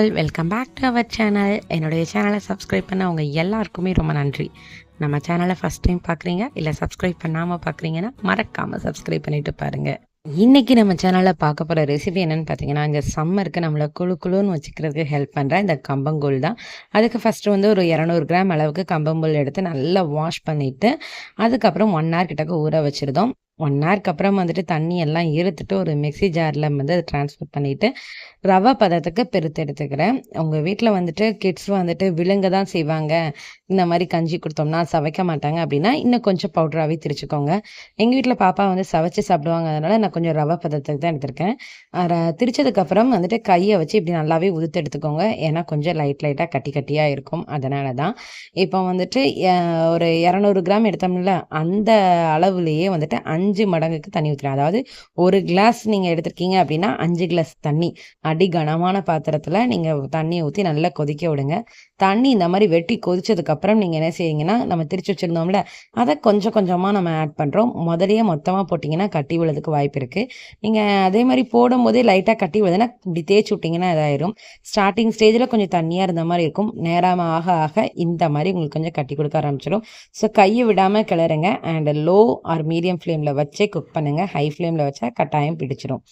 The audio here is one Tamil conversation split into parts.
All welcome back to our channel என்னுடைய சேனலை சப்ஸ்கிரைப் பண்ண அவங்க எல்லாருக்குமே ரொம்ப நன்றி. நம்ம சேனலை ஃபஸ்ட் டைம் பார்க்குறீங்க இல்லை சப்ஸ்கிரைப் பண்ணாமல் பார்க்குறீங்கன்னா மறக்காமல் சப்ஸ்கிரைப் பண்ணிட்டு பாருங்கள் இன்றைக்கி நம்ம சேனலில் பார்க்க போகிற ரெசிபி என்னென்னு பார்த்தீங்கன்னா இந்த சம்மருக்கு நம்மளை குழு குழுன்னு வச்சுக்கிறதுக்கு ஹெல்ப் பண்ணுற இந்த கம்பங்கூழ் தான். அதுக்கு ஃபஸ்ட்டு வந்து ஒரு இரநூறு கிராம் அளவுக்கு கம்பங்கூழ் எடுத்து நல்லா வாஷ் பண்ணிவிட்டு அதுக்கப்புறம் ஒன் ஹவர் கிட்டக்க ஊற வச்சுருந்தோம். ஒன் ஹவருக்கு அப்புறம் வந்துட்டு தண்ணி எல்லாம் இருத்துட்டு ஒரு மிக்சி ஜாரில் வந்து அதை ட்ரான்ஸ்ஃபர் பண்ணிவிட்டு ரவை பதத்துக்கு பெருத்து எடுத்துக்கிறேன். உங்கள் வீட்டில் வந்துட்டு கிட்ஸ் வந்துட்டு விழுங்க தான் செய்வாங்க. இந்த மாதிரி கஞ்சி கொடுத்தோம்னா சவைக்க மாட்டாங்க அப்படின்னா இன்னும் கொஞ்சம் பவுடராகவே திரிச்சுக்கோங்க. எங்கள் வீட்டில் பாப்பா வந்து சவைச்சு சாப்பிடுவாங்க அதனால் நான் கொஞ்சம் ரவை பதத்துக்கு தான் எடுத்திருக்கேன். திரிச்சதுக்கப்புறம் வந்துட்டு கையை வச்சு இப்படி நல்லாவே உதுத்து எடுத்துக்கோங்க. ஏன்னா கொஞ்சம் லைட் லைட்டாக கட்டி கட்டியாக இருக்கும். அதனால தான் இப்போ வந்துட்டு ஒரு இரநூறு கிராம் எடுத்தோம்ல அந்த அளவுலேயே வந்துட்டு அஞ்சு அஞ்சு மடங்குக்கு தண்ணி ஊற்றணும் அதாவது ஒரு கிளாஸ் நீங்கள் எடுத்துருக்கீங்க அப்படின்னா அஞ்சு கிளாஸ் தண்ணி. அடி கனமான பாத்திரத்தில் நீங்கள் தண்ணியை ஊற்றி நல்லா கொதிக்க விடுங்க. தண்ணி இந்த மாதிரி வெட்டி கொதிச்சதுக்கப்புறம் நீங்கள் என்ன செய்வீங்கன்னா நம்ம திரிச்சு வச்சுருந்தோம்ல அதை கொஞ்சம் கொஞ்சமாக நம்ம ஆட் பண்ணுறோம் முதலையே மொத்தமாக போட்டிங்கன்னா கட்டி விழுறதுக்கு வாய்ப்பு இருக்குது நீங்கள் அதே மாதிரி போடும்போதே லைட்டாக கட்டி விழுதுன்னா இப்படி தேய்ச்சி விட்டிங்கன்னா இதாயிரும். ஸ்டார்டிங் ஸ்டேஜில் கொஞ்சம் தண்ணியாக இருந்த மாதிரி இருக்கும். நேரம் ஆக ஆக இந்த மாதிரி உங்களுக்கு கொஞ்சம் கட்டி கொடுக்க ஆரம்பிச்சிடும். ஸோ கையை விடாமல் கிளறுங்க. அண்ட் லோ ஆர் மீடியம் ஃப்ளேமில் வச்சே குக் பண்ணுங்கள் ஹை ஃப்ளேமில் வச்சா கட்டாயம் பிடிச்சிடும்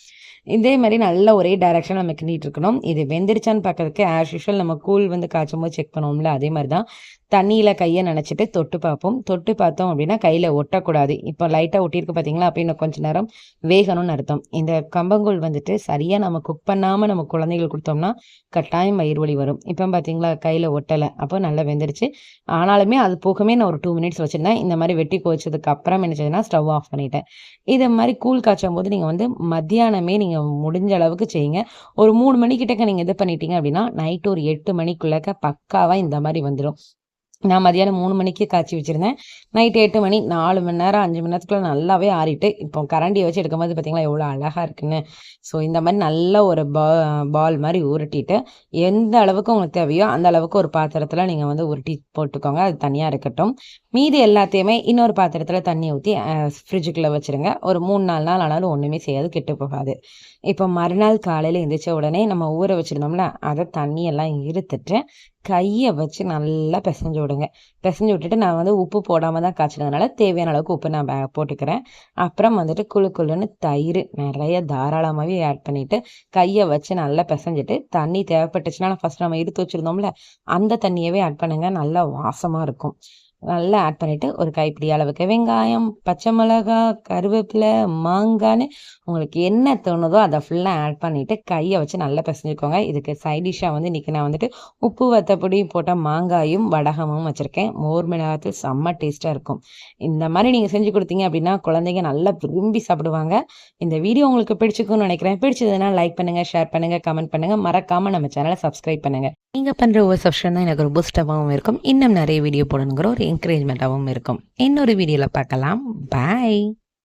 இதே மாதிரி நல்ல ஒரே டைரக்ஷன் நம்ம கிண்டிட்டு இருக்கணும். இது வெந்துருச்சான்னு பார்க்கறதுக்கு ஆஸ் யூஷுவல் நம்ம கூழ் வந்து காய்ச்சும் போது செக் பண்ணுவோம்ல அதே மாதிரி தான். தண்ணியில் கையை நினச்சிட்டு தொட்டு பார்ப்போம். தொட்டு பார்த்தோம் அப்படின்னா கையில் ஒட்டக்கூடாது. இப்போ லைட்டாக ஒட்டியிருக்கு பார்த்தீங்களா அப்படின்னு கொஞ்சம் நேரம் வேகணும்னு அர்த்தம். இந்த கம்பங்கூழ் வந்துட்டு சரியாக நம்ம குக் பண்ணாமல் நம்ம குழந்தைகள் கொடுத்தோம்னா கட்டாயம் வயிறு வலி வரும். இப்போ பார்த்தீங்களா கையில் ஒட்டலை. அப்போ நல்லா வெந்துருச்சு. ஆனாலுமே அது போகமே நான் ஒரு டூ மினிட்ஸ் வச்சுருந்தேன். இந்த மாதிரி வெட்டி கோச்சதுக்கு அப்புறம் என்ன செய்யுதுன்னா ஸ்டவ் ஆஃப் பண்ணிட்டேன். இதை மாதிரி கூழ் காய்ச்சும் போது நீங்கள் வந்து மத்தியானமே நீங்கள் முடிஞ்ச அளவுக்கு செய்யுங்க. ஒரு மூணு மணிக்கிட்டக்க நீங்கள் இது பண்ணிட்டீங்க அப்படின்னா நைட்டு ஒரு எட்டு மணிக்குள்ளக்க பக்காவாக இந்த மாதிரி வந்துடும் நான் மதியானம் மூணு மணிக்கு காய்ச்சி வச்சுருந்தேன். நைட்டு எட்டு மணி நாலு மணி நேரம் அஞ்சு மணி நேரத்துக்குள்ள நல்லாவே ஆறிட்டு இப்போ கரண்டியை வச்சு எடுக்கும்போது பார்த்தீங்களா எவ்வளோ அழகாக இருக்குன்னு. ஸோ இந்த மாதிரி நல்ல ஒரு பா பால் மாதிரி உருட்டிட்டு எந்த அளவுக்கு உங்களுக்கு தேவையோ அந்த அளவுக்கு ஒரு பாத்திரத்தில் நீங்கள் வந்து உருட்டி போட்டுக்கோங்க. அது தனியாக இருக்கட்டும். மீதி எல்லாத்தையுமே இன்னொரு பாத்திரத்தில் தண்ணி ஊற்றி ஃப்ரிட்ஜுக்குள்ளே வச்சுருங்க. ஒரு மூணு நாலு நாள் ஆனாலும் ஒன்றுமே செய்யாது கெட்டு போகாது. இப்போ மறுநாள் காலையில் எழுந்திரிச்ச உடனே நம்ம ஊற வச்சுருந்தோம்ல அதை தண்ணியெல்லாம் இருத்துட்டு கையை வச்சு நல்லா பிசைஞ்சு விடுங்க. பிசைஞ்சு விட்டுட்டு நான் வந்து உப்பு போடாமல் தான் காய்ச்சினதுனால தேவையான அளவுக்கு உப்பு நான் போட்டுக்கிறேன். அப்புறம் வந்துட்டு குழு குழுன்னு தயிர் நிறைய தாராளமாகவே ஆட் பண்ணிவிட்டு கையை வச்சு நல்லா பிசைஞ்சிட்டு தண்ணி தேவைப்பட்டுச்சுன்னா ஃபஸ்ட் நம்ம எடுத்து வச்சுருந்தோம்ல அந்த தண்ணியவே ஆட் பண்ணுங்கள் நல்லா வாசமாக இருக்கும். நல்லா ஆட் பண்ணிவிட்டு ஒரு கைப்பிடி அளவுக்கு வெங்காயம் பச்சை மிளகா கருவேப்பிலை மாங்கான்னு உங்களுக்கு என்ன தோணுதோ அதை ஃபுல்லாக ஆட் பண்ணிவிட்டு கையை வச்சு நல்லா பிசைஞ்சுக்கோங்க. இதுக்கு சைட் டிஷ்ஷாக வந்து இன்றைக்கி நான் வந்துட்டு உப்பு வத்தப்பொடி போட்ட மாங்காயும் வடகமும் வச்சுருக்கேன். மோர் மிளகாத்து செம்ம டேஸ்ட்டாக இருக்கும். இந்த மாதிரி நீங்கள் செஞ்சு கொடுத்தீங்க அப்படின்னா குழந்தைங்க நல்லா விரும்பி சாப்பிடுவாங்க. இந்த வீடியோ உங்களுக்கு பிடிச்சிக்கும்னு நினைக்கிறேன். பிடிச்சதுன்னா லைக் பண்ணுங்கள் ஷேர் பண்ணுங்கள் கமெண்ட் பண்ணுங்கள் மறக்காமல் நம்ம சேனலை சப்ஸ்கிரைப் பண்ணுங்கள் நீங்கள் பண்ணுற ஒவ்வொரு சப்ஸ்கிரைப் தான் எனக்கு ரொம்ப பூஸ்டமாகவும் இருக்கும். இன்னும் நிறைய வீடியோ போடணுங்கிற ஒரு என்கரேஜ்மெண்ட்டாகவும் இருக்கும். இன்னொரு வீடியோவில் பார்க்கலாம். பாய்